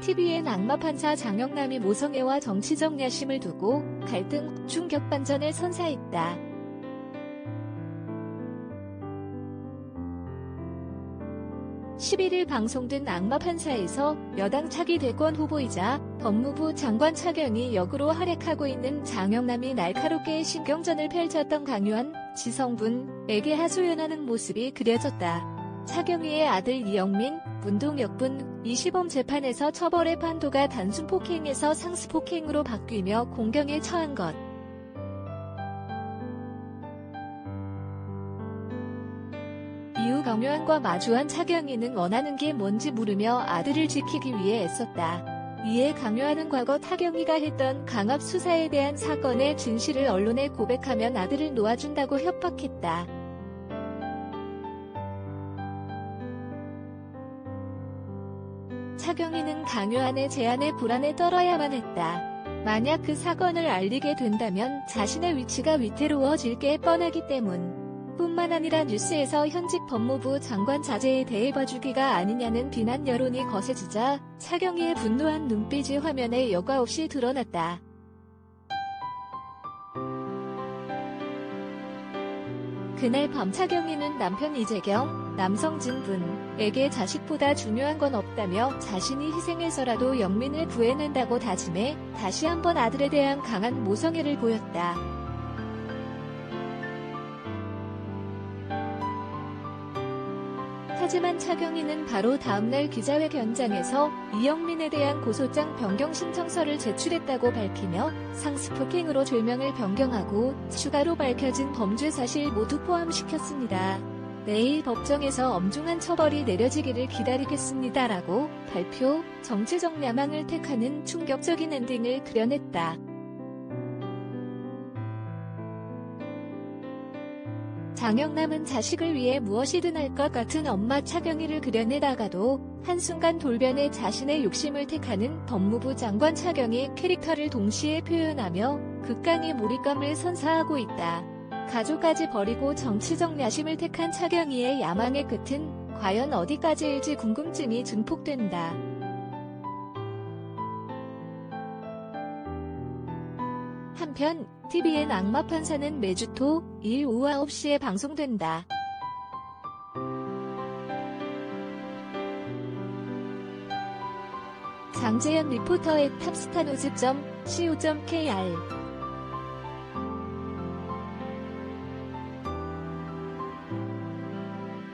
TVN 악마 판사 장영남이 모성애와 정치적 야심을 두고 갈등 충격 반전을 선사했다. 11일 방송된 악마 판사에서 여당 차기 대권 후보이자 법무부 장관 차경이 역으로 활약하고 있는 장영남이 날카롭게 신경전을 펼쳤던 강요한 지성분에게 하소연하는 모습이 그려졌다. 차경위의 아들 이영민, 문동혁분, 이 시범 재판에서 처벌의 판도가 단순 폭행에서 상습 폭행으로 바뀌며 공경에 처한 것. 이후 강요한과 마주한 차경이는 원하는 게 뭔지 물으며 아들을 지키기 위해 애썼다. 이에 강요하는 과거 타경이가 했던 강압 수사에 대한 사건의 진실을 언론에 고백하면 아들을 놓아준다고 협박했다. 차경이는 강요안의 제안에 불안에 떨어야만 했다. 만약 그 사건을 알리게 된다면 자신의 위치가 위태로워질 게 뻔하기 때문. 뿐만 아니라 뉴스에서 현직 법무부 장관 자제에 대해 봐주기가 아니냐는 비난 여론이 거세지자 차경이의 분노한 눈빛이 화면에 여과 없이 드러났다. 그날 밤 차경이는 남편 이재경, 남성진 분에게 자식보다 중요한 건 없다며 자신이 희생해서라도 영민을 구해낸다고 다짐해 다시 한번 아들에 대한 강한 모성애를 보였다. 하지만 차경이는 바로 다음날 기자회견장에서 이영민에 대한 고소장 변경 신청서를 제출했다고 밝히며 상습폭행으로 죄명을 변경하고 추가로 밝혀진 범죄 사실 모두 포함시켰습니다. 내일 법정에서 엄중한 처벌이 내려지기를 기다리겠습니다라고 발표, 정치적 야망을 택하는 충격적인 엔딩을 그려냈다. 장영남은 자식을 위해 무엇이든 할 것 같은 엄마 차경이를 그려내다가도 한순간 돌변해 자신의 욕심을 택하는 법무부 장관 차경의 캐릭터를 동시에 표현하며 극강의 몰입감을 선사하고 있다. 가족까지 버리고 정치적 야심을 택한 차경이의 야망의 끝은 과연 어디까지일지 궁금증이 증폭된다. 한편 TVN 악마 판사는 매주 토, 일 오후 9시에 방송된다. 장재현 리포터의 탑스타노즈.co.kr